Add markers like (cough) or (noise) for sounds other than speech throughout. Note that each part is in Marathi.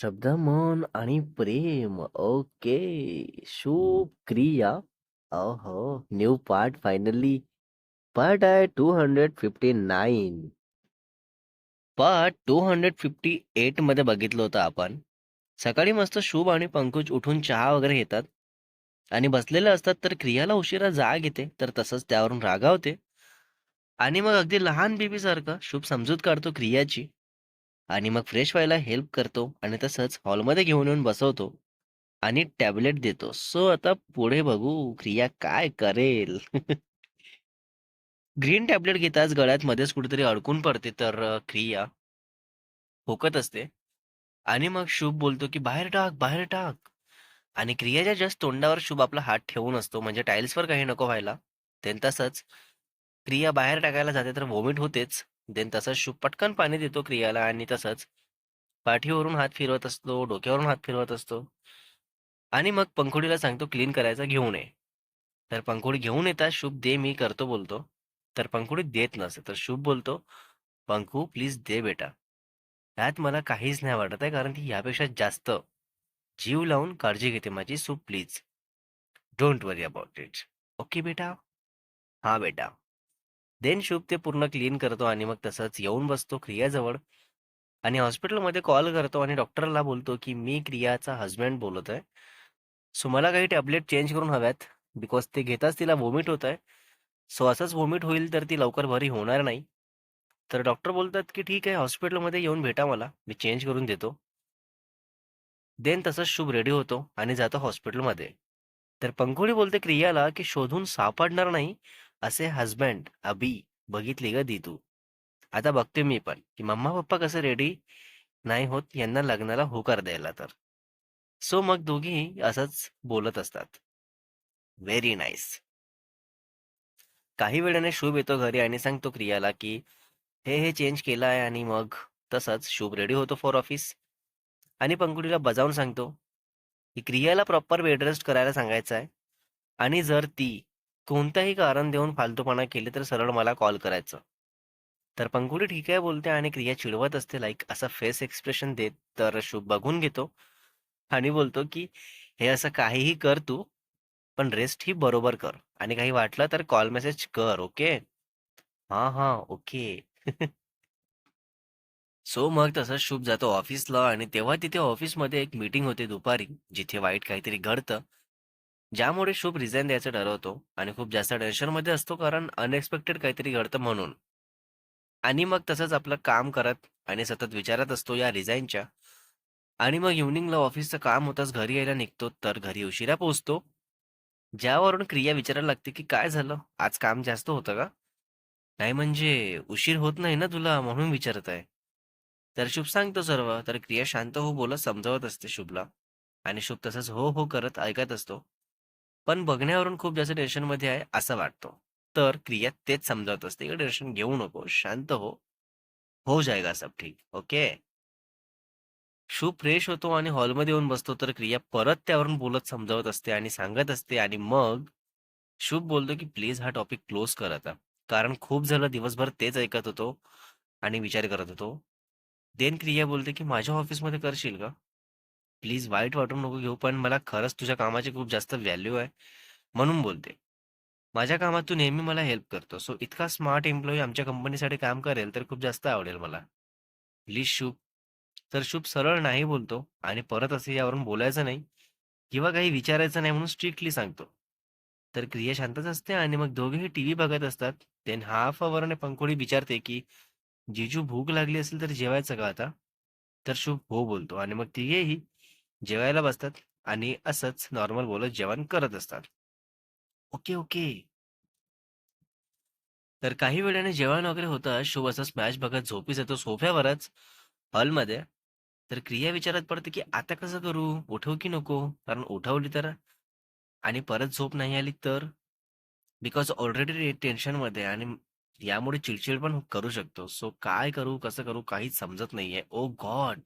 शब्द, मन आणि प्रेम. ओके. शुभ क्रिया. ओहो! New part finally. पार्ट आहे 259. पार्ट 258 मध्ये बघितलं होतं आपण. सकाळी मस्त शुभ आणि पंकज उठून चहा वगैरे घेतात आणि बसलेले असतात तर क्रियाला उशिरा जाग येते तर तसंच त्यावरून रागावते आणि मग अगदी लहान बेबीसारखं शुभ समजूत काढतो क्रियाची आणि मग फ्रेश व्हायला हेल्प करतो आणि तसंच हॉलमध्ये घेऊन येऊन बसवतो आणि टॅबलेट देतो. सो आता पुढे बघू क्रिया काय करेल. (laughs) ग्रीन टॅबलेट घेताच गळ्यात मध्येच कुठेतरी अडकून पडते तर क्रिया होकत असते आणि मग शुभ बोलतो की बाहेर टाक, बाहेर टाक आणि क्रियाच्या जस्ट तोंडावर शुभ आपला हात ठेवून असतो म्हणजे टाईल्सवर काही नको व्हायला. ते तसंच क्रिया बाहेर टाकायला जाते तर व्हॉमिट होतेच. देन तसंच शुभ पटकन पाणी देतो क्रियाला आणि तसंच पाठीवरून हात फिरवत असतो, डोक्यावरून हात फिरवत असतो आणि मग पंखुडीला सांगतो क्लीन करायचा घेऊन ये. तर पंखुडी घेऊन येतात शुभ दे मी करतो बोलतो. तर पंखुडी देत नसते. तर शुभ बोलतो, "पंखू प्लीज दे बेटा." त्यात मला काहीच नाही वाटत आहे कारण ती यापेक्षा जास्त जीव लावून काळजी घेते माझी. So please don't worry about it. Okay बेटा? हा बेटा. देन शुभ ते पूर्ण क्लीन करतो आणि मग तसंच येऊन बसतो क्रियाजवळ आणि हॉस्पिटलमध्ये कॉल करतो आणि डॉक्टरला बोलतो की मी क्रियाचा हजबंड बोलत आहे. सो मला काही टॅबलेट चेंज करून हव्यात बिकॉज ते घेताच तिला व्हॉमिट होत आहे. सो असंच व्हॉमिट होईल तर ती लवकर बरी होणार नाही. तर डॉक्टर बोलतात की ठीक आहे हॉस्पिटलमध्ये येऊन भेटा मला. मी चेंज करून देतो. देन तसंच शुभ रेडी होतो आणि जातो हॉस्पिटलमध्ये. तर पंखुडी बोलते क्रियाला की शोधून सापडणार नाही असे हजबंड अभी बघितली ग दी तू. आता बघते मी पण की मम्मा-पप्पा कसं रेडी नाही होत यांना लग्नाला होकार द्यायला तर. सो मग दोघीही असंच बोलत असतात. Very nice. काही वेळाने शुभ येतो घरी आणि सांगतो क्रियाला की हे, हे चेंज केलं आहे आणि मग तसंच शुभ रेडी होतो फॉर ऑफिस आणि पंकुडीला बजावून सांगतो की क्रियाला प्रॉपर बेड रेस्ट करायला सांगायचं आहे आणि जर ती कोणतंही कारण देऊन फालतूपणा केली तर सरळ मला कॉल करायचं. तर पंखुडी ठीक आहे बोलते आणि क्रिया चिडवत असते लाईक असा फेस एक्सप्रेशन देत तर शुभ बघून घेतो आणि बोलतो की हे असं काहीही कर तू, पण रेस्ट ही बरोबर कर आणि काही वाटलं तर कॉल मेसेज कर ओके. हा हा ओके. (laughs) सो मग तसंच शुभ जातो ऑफिसला आणि तेव्हा तिथे ऑफिसमध्ये एक मीटिंग होते दुपारी, जिथे वाईट काहीतरी घडतं. ज्यामुळे शुभ रिझाईन द्यायचं ठरवतो आणि खूप जास्त टेन्शनमध्ये असतो कारण अनएक्सपेक्टेड काहीतरी घडतं म्हणून. आणि मग तसंच आपलं काम करत आणि सतत विचारात असतो या रिझाईनच्या आणि मग इव्हनिंगला ऑफिसचं काम होताच घरी यायला निघतो तर घरी उशिरा पोहोचतो. ज्यावरून क्रिया विचारायला लागते की "काय झालं? आज काम जास्त होतं का?" "नाही म्हणजे उशीर होत नाही ना तुला म्हणून विचारत आहे." तर शुभ सांगतो सर्व. तर क्रिया शांत हो बोलत समजावत असते शुभला आणि शुभ तसंच हो, हो करत ऐकत असतो. पण बघण्यावरून खूप जास्त टेन्शनमध्ये आहे असं वाटतो. तर क्रिया तेच समजावत असते की टेन्शन घेऊ नको, शांत हो. हो जाएगा सब ठीक. ओके. शू फ्रेश होतो आणि हॉलमध्ये येऊन बसतो तर क्रिया परत त्यावरून बोलत समजावत असते आणि सांगत असते आणि मग शुभ बोलतो की प्लीज हा टॉपिक क्लोज कर आता. कारण खूप झालं दिवसभर तेच ऐकत होतो आणि विचार करत होतो. देन क्रिया बोलते की माझ्या ऑफिसमध्ये करशील का? प्लीज वाईट वाटून नको घेऊ पण मला खरंच तुझ्या कामाची खूप जास्त व्हॅल्यू आहे. म्हणून बोलते. माझ्या कामात तू नेहमी मला हेल्प करतो. सो इतका स्मार्ट एम्प्लॉयी आमच्या कंपनीसाठी काम करेल तर खूप जास्त आवडेल मला. प्लीज शुभ. तर शुभ सरळ नाही बोलतो आणि परत असं यावरून बोलायचं नाही किंवा काही विचारायचं नाही म्हणून स्ट्रिक्टली सांगतो. तर क्रिया शांतच असते आणि मग दोघेही टीव्ही बघत असतात. देन हाफ अवरने पंखुडी विचारते की जिजू भूक लागली असेल तर जेवायचं का आता?" तर शुभ हो बोलतो आणि मग तिघेही जेवायला बसतात आणि असंच नॉर्मल बोलत जेवण करत असतात. Okay, okay. तर काही वेळाने जेवण वगैरे होतं. शुभ असा स्मॅश बघत झोपीस येतो सोफ्यावरच हॉलमध्ये. तर क्रिया विचारात पडते की आता कसं करू? उठवू की नको? कारण उठवली तर आणि परत झोप नाही आली तर? बिकॉज ऑलरेडी टेन्शनमध्ये मध्ये आणि यामुळे चिडचिड पण करू शकतो. सो काय करू? कसं करू? काहीच समजत नाहीये. Oh God!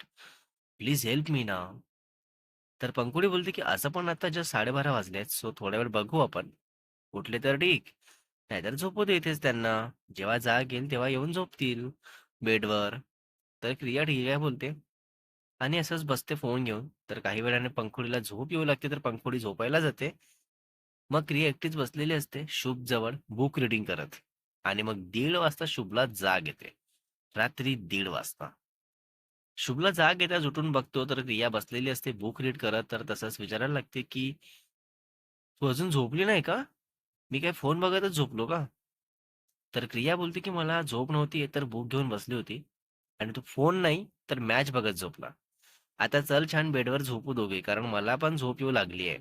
Please help me ना तर पंखुडी बोलते की असं पण आता जस्ट 12:30 वाजलेत. सो थोड्या वेळ बघू आपण. उठले तर ठीक, नाहीतर झोपू दे इथेच त्यांना. जेव्हा जाग येईल तेव्हा येऊन झोपतील बेडवर. तर क्रिया ठीक आहे बोलते. आणि असंच बसते फोन घेऊन. तर काही वेळाने पंखुडीला झोप येऊ लागते, तर पंखुडी झोपायला जाते. मग क्रिया एकटीच बसलेली असते शुभ जवळ बुक रीडिंग करत. आणि मग दीड वाजता शुभला जाग येते. रात्री दीड वाजता. शुभला जाग येताच उठून बघतो, तर क्रिया बसलेली असते बुक रीड करत. तर तसंच विचारायला लागते, की "तू अजून झोपली नाही का? मी काय फोन बघतच झोपलो का?" तर क्रिया बोलते, की "मला झोप नव्हती तर बुक घेऊन बसली होती आणि तू फोन नाही, तर मॅच बघत झोपला. आता चल छान बेडवर झोपू दोघे, कारण मला पण झोप येऊ लागली आहे."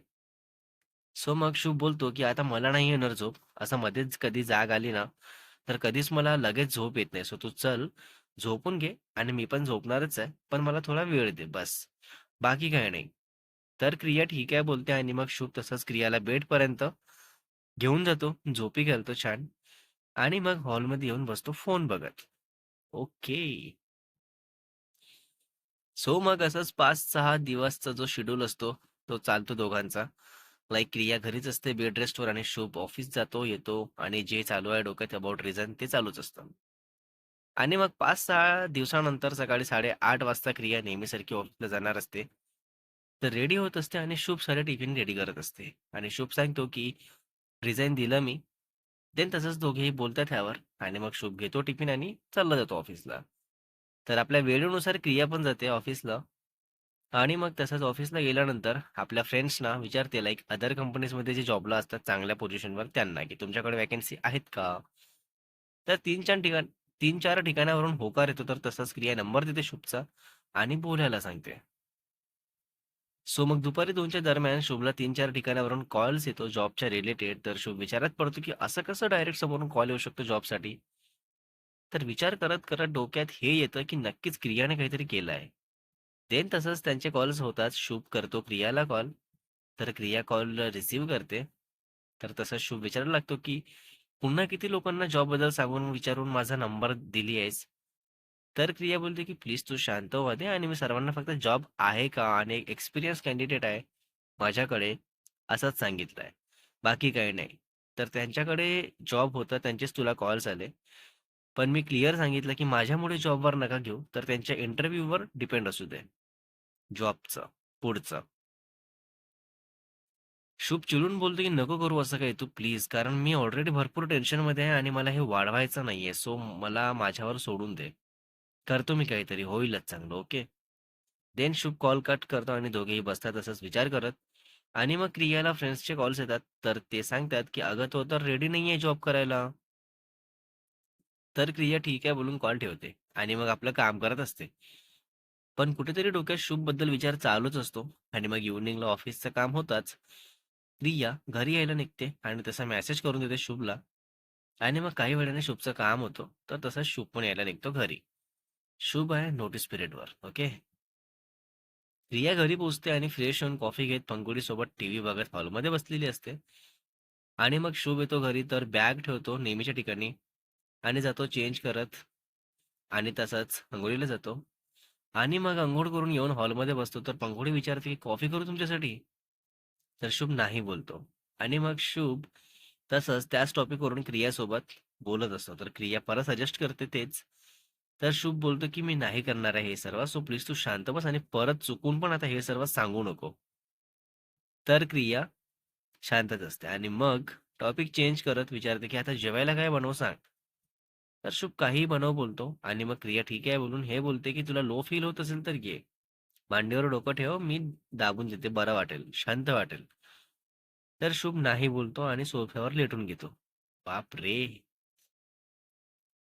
सो मग शुभ बोलतो, की "आता मला नाही येणार झोप. असं मध्येच कधी जाग आली ना, तर कधीच मला लगेच झोप येत नाही. सो तू चल, झोपून घे आणि मी पण झोपणारच आहे. पण मला थोडा वेळ दे बस. बाकी काही नाही." तर क्रिया ठीक आहे बोलते आणि मग शुभ तसंच क्रियाला बेडपर्यंत घेऊन जातो. झोपी घालतो छान आणि मग हॉलमध्ये येऊन बसतो फोन बघत. ओके. सो मग असंच 5-6 दिवसचा जो शेड्यूल असतो, तो चालतो दोघांचा. लाइक क्रिया घरीच असते बेड रेस्टवर आणि शुभ ऑफिस जातो, येतो आणि जे चालू आहे डोक्यात अबाउट रिझन ते चालूच असतं. आणि मग 5-6 दिवसानंतर सकाळी 8:30 वाजता क्रिया नेहमीसारखी ऑफिसला जाणार असते. तर रेडी होत असते आणि शुभ सारे टिफिन रेडी करत असते आणि शुभ सांगतो, की रिझाईन दिलं मी." देन तसंच दोघेही बोलतात ह्यावर आणि मग शुभ घेतो टिफिन आणि चालला जातो ऑफिसला. तर आपल्या वेळेनुसार क्रिया पण जाते ऑफिसला आणि मग तसंच ऑफिसला गेल्यानंतर आपल्या फ्रेंड्सना विचारते लाईक अदर कंपनीजमध्ये जे जॉबला असतात चांगल्या पोझिशनवर त्यांना, की "तुमच्याकडे वॅकन्सी आहेत का?" तर 3-4 ठिकाण 3-4 ठिकाणावरून होकार येतो. तर तसाच क्रिया नंबर देते शुभचा आणि बोलायला सांगते. सो मग दुपारी दोनच्या दरम्यान शुभला 3-4 ठिकाणावरून कॉल्स येतो जॉबच्या रिलेटेड. तर शुभ विचारात पडतो, की असं कसं डायरेक्ट समोरून कॉल येऊ शकतो जॉबसाठी? तर विचार करत-करत डोक्यात हे येतं, की नक्कीच क्रियाने काहीतरी केलं आहे. देन तसंच त्यांचे कॉल्स होतात. शुभ करतो क्रियाला कॉल. तर क्रिया कॉल रिसीव्ह करते. तर तसंच शुभ विचारायला लागतो, की "पुन्हा किती लोकांना जॉबबद्दल सांगून विचारून माझा नंबर दिली आहेस?" तर क्रिया बोलते, की "प्लीज तू शांत व्हा दे आणि मी सर्वांना फक्त जॉब आहे का आणि एक एक्सपिरियन्स कॅन्डिडेट आहे माझ्याकडे असंच सांगितलंय. बाकी काही नाही." तर त्यांच्याकडे जॉब होता. त्यांचेच तुला कॉल्स आले. पण मी क्लिअर सांगितलं, की माझ्यामुळे जॉबवर नका घेऊ. तर त्यांच्या इंटरव्ह्यूवर डिपेंड असू दे. जॉबचं, पुढचं. शुभ चिडून बोलतो, की "नको करू असं काही तू प्लीज. कारण मी ऑलरेडी भरपूर टेन्शनमध्ये आहे आणि मला हे वाढवायचं नाहीये. सो मला माझ्यावर सोडून दे. करतो मी काहीतरी, होईलच चांगलं, okay." Then Shubh call cut करतो आणि दोघेही बसतात असंच विचार करत आणि मग क्रियाला फ्रेंड्सचे कॉल्स येतात. तर ते सांगतात, की "अगं तो तर रेडी नाहीये जॉब करायला." तर क्रिया ठीक आहे बोलून कॉल ठेवते आणि मग आपलं काम करत असते. पण कुठेतरी डोक्यात शुभबद्दल विचार चालूच असतो आणि मग इव्हनिंगला ऑफिसचं काम होताच. प्रिया घरी यायला निघते आणि तसा मेसेज करून देते शुभला आणि मग काही वेळाने शुभचं काम होतं. तर तसा शुभ पण यायला निघतो घरी. शुभ आहे नोटीस पिरियडवर, ओके. प्रिया घरी पोहोचते आणि फ्रेश होऊन कॉफी घेत पंकुडीसोबत टीव्ही बघत हॉलमध्ये बसलेली असते. आणि मग शुभ येतो घरी तर बॅग ठेवतो नेहमीच्या ठिकाणी आणि जातो चेंज करत आणि तसाच अंघोळीला जातो आणि मग अंघोळ करून येऊन हॉलमध्ये बसतो. तर पंकुडी विचारते, की "कॉफी करू तुमच्यासाठी?" तर शुभ नाही बोलतो आणि मग शुभ तसंच त्याच टॉपिकवरून क्रियासोबत बोलत असतो. तर क्रिया परत सजेस्ट करते तेच. तर शुभ बोलतो, की "मी नाही करणार आहे हे सर्व. सो प्लीज तू शांत बस आणि परत चुकून पण आता हे सर्व सांगू नको." तर क्रिया शांतच असते आणि मग टॉपिक चेंज करत विचारते, की "आता जेवायला काय बनवू सांग?" तर शुभ काहीही बनव बोलतो आणि मग क्रिया ठीक आहे बोलून हे बोलते, की "तुला लो फील होत असेल तर घे. मांडीवर डोकं ठेव, मी दाबून देते, बरं वाटेल, शांत वाटेल." तर शुभ नाही बोलतो आणि सोफ्यावर लेटून घेतो. बापरे!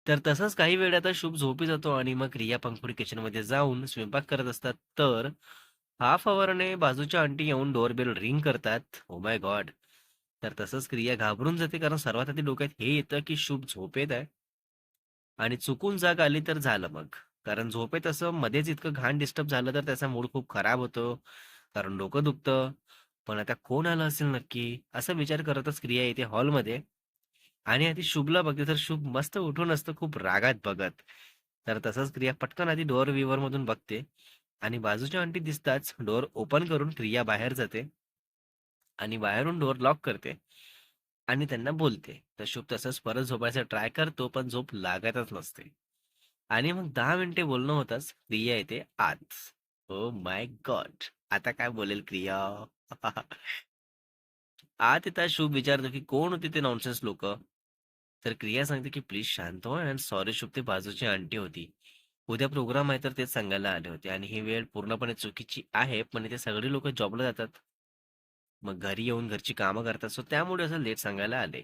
तर तसंच काही वेळातच शुभ झोपी जातो आणि मग रिया पंखुडी किचनमध्ये जाऊन स्वयंपाक करत असतात. तर हाफ अवरने बाजूच्या आंटी येऊन डोअरबेल रिंग करतात. Oh my god! तर तसंच क्रिया घाबरून जाते कारण सर्वात आधी डोक्यात हे येतं, की शुभ झोपेत आहे. आणि चुकून जाग आली तर झालं मग. कारण झोपेत असं मध्येच इतकं घाण डिस्टर्ब झालं तर त्याचा मूड खूप खराब होतो. कारण डोकं दुखतं. पण आता कोण आलं असेल नक्की? असा विचार करतच क्रिया येते हॉलमध्ये आणि आधी शुभला बघते तर शुभ मस्त उठून असतं खूप रागात बघत. तर तसंच क्रिया पटकन आधी डोअर विवर मधून बघते आणि बाजूच्या आंटी दिसताच डोअर ओपन करून क्रिया बाहेर जाते आणि बाहेरून डोअर लॉक करते आणि त्यांना बोलते. तर शुभ तसंच परत झोपायचा ट्राय करतो, पण झोप लागतच नसते. आणि मग दहा मिनिटे बोलणं होताच क्रिया येते आत. Oh my god! आता काय बोलेल क्रिया? आत येता शुभ विचारतो, की कोण होते ते नॉनसेन्स लोक तर क्रिया सांगते, की प्लीज शांत हो अँड सॉरी शुभ ते बाजूची आंटी होती. उद्या प्रोग्राम आहे तर तेच सांगायला आले होते आणि ही वेळ पूर्णपणे चुकीची आहे, पण इथे सगळे लोक जॉबला जातात. मग घरी येऊन घरची कामं करतात. सो त्यामुळे असं लेट सांगायला आले.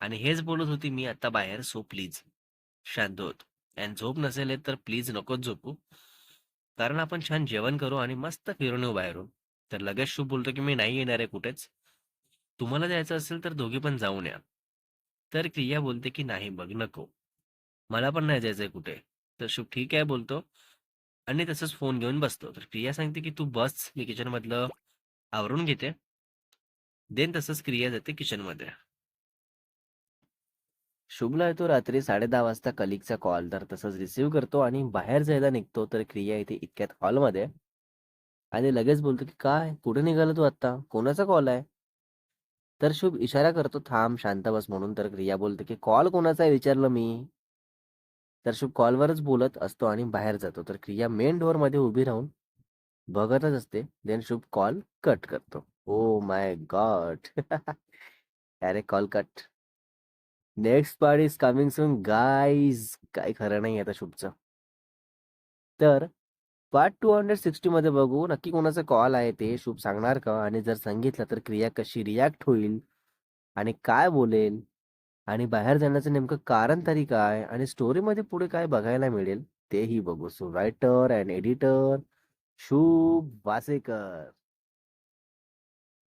आणि हेच बोलत होती मी आता बाहेर सो प्लीज शांत होत. अँड झोप नसेल तर प्लीज नकोच झोपू. कारण आपण छान जेवण करू आणि मस्त फिरून येऊ बाहेरून. तर लगेच शुभ बोलतो, की मी नाही येणार आहे कुठेच. तुम्हाला जायचं असेल तर दोघी पण जाऊन या. तर क्रिया बोलते, की नाही बघ नको. मला पण नाही जायचंय कुठे. तर शुभ ठीक आहे बोलतो आणि तसंच फोन घेऊन बसतो. तर क्रिया सांगते, की तू बस मी किचनमधलं आवरून घेते. देन तसंच क्रिया जाते किचनमध्ये. शुभला येतो रात्री साडेदहा वाजता कलीगचा कॉल. तर तसंच रिसीव्ह करतो आणि बाहेर जायला निघतो. तर क्रिया येते इतक्यात हॉलमध्ये आणि लगेच बोलतो, की "काय? कुठे निघाला तू आत्ता? कोणाचा कॉल आहे?" तर शुभ इशारा करतो, "थांब, शांत बस" म्हणून. तर क्रिया बोलते, की "कॉल कोणाचा आहे विचारलं मी." तर शुभ कॉलवरच बोलत असतो आणि बाहेर जातो. तर क्रिया मेन डोअरमध्ये उभी राहून बघतच असते. देन शुभ कॉल कट करतो. Oh my God! अरे call cut. Next part is coming soon guys. काही खरं नाही आता शुभचं. तर पार्ट 260 मध्ये बघू नक्की कोणाचा कॉल आहे ते शुभ सांगणार का? आणि जर सांगितलं तर क्रिया कशी रिॲक्ट होईल? आणि काय बोलेल? आणि बाहेर जाण्याचं नेमकं कारण तरी काय? आणि स्टोरीमध्ये पुढे काय बघायला मिळेल? तेही बघू. सो रायटर अँड एडिटर शुभ वासेकर.